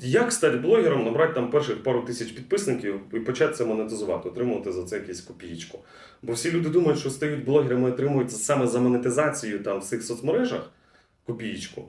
Як стати блогером, набрати там перших пару тисяч підписників і почати це монетизувати, отримувати за це якісь копієчку. Бо всі люди думають, що стають блогерами і отримують саме за монетизацію там в цих соцмережах копієчку,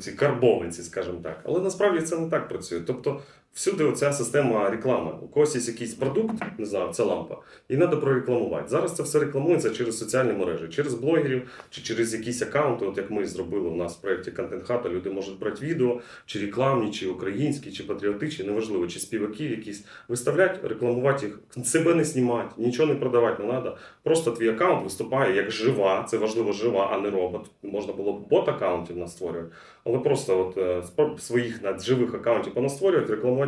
ці карбованці, скажімо так. Але насправді це не так працює. Тобто всюди оця система реклами. У когось є якийсь продукт, не знаю, це лампа, і треба прорекламувати. Зараз це все рекламується через соціальні мережі, через блогерів чи через якісь аккаунти, от як ми зробили у нас в проєкті Content Hub, люди можуть брати відео, чи рекламні, чи українські, чи патріотичні, неважливо, чи співаки якісь виставляти, рекламувати їх, себе не знімати, нічого не продавати не треба. Просто твій аккаунт виступає як жива, це важливо жива, а не робот. Можна було б бот аккаунтів настворювати, але просто от е, своїх живих аккаунтів понастворювати, рекламувати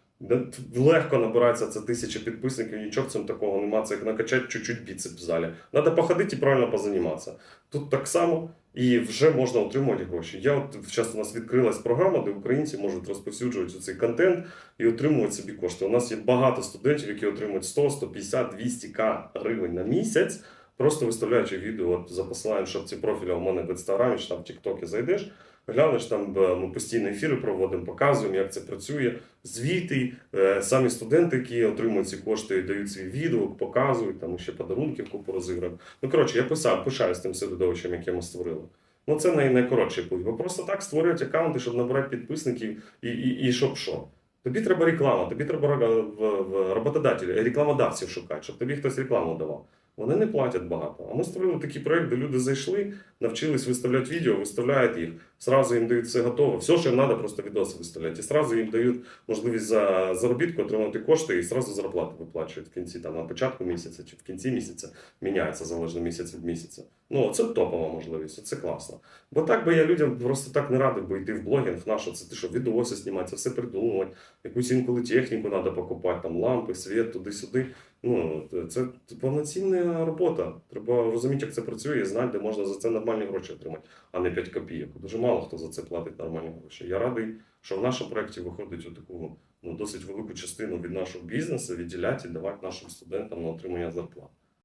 Легко набирається це тисяча підписників, нічого в цьому такого немає. Це як накачати чуть-чуть біцеп в залі. Треба походити і правильно позаніматися. Тут так само і вже можна отримувати гроші. Я от зараз у нас відкрилась програма, де українці можуть розповсюджувати цей контент і отримувати собі кошти. У нас є багато студентів, які отримують 100, 150, 200 к гривень на місяць, просто виставляючи відео от за посиланням в шапці профіля у мене в інстаграмі чи там в Тіктокі зайдеш. Глянеш там, ми постійно ефіри проводимо, показуємо, як це працює. Звіти, е, самі студенти, які отримують ці кошти, дають свій відгук, показують, там ще подарунки купу розіграємо. Ну коротше, я писав, пишаюсь тим середовищем, яке ми створили. Ну це най, найкоротший путь. Бо просто так створюють аккаунти, щоб набирати підписників і, і, і щоб що. Тобі треба реклама, тобі треба в, в рекламодавців шукати, щоб тобі хтось рекламу давав. Вони не платять багато. А ми створили такий проект, де люди зайшли, навчились виставляти відео, виставляють їх, сразу їм дають все готове. Все, що їм треба, просто відоси виставляти. І сразу їм дають можливість за заробітку отримати кошти і сразу зарплату виплачують в кінці, там на початку місяця чи в кінці місяця міняється залежно місяць від місяця. Ну це топова можливість, це класно. Бо так би я людям просто так не радив би йти в блогінг, на що це ти що відоси знімати, це все придумувати. Якусь інколи техніку треба покупати, там лампи, світ, туди-сюди. Ну, це повноцінна робота. Треба розуміти, як це працює, і знати, де можна за це нормальні гроші отримати, а не 5 копійок. Дуже мало хто за це платить нормальні гроші. Я радий, що в нашому проєкті виходить у таку ну, досить велику частину від нашого бізнесу відділяти і давати нашим студентам на отримання зарплат.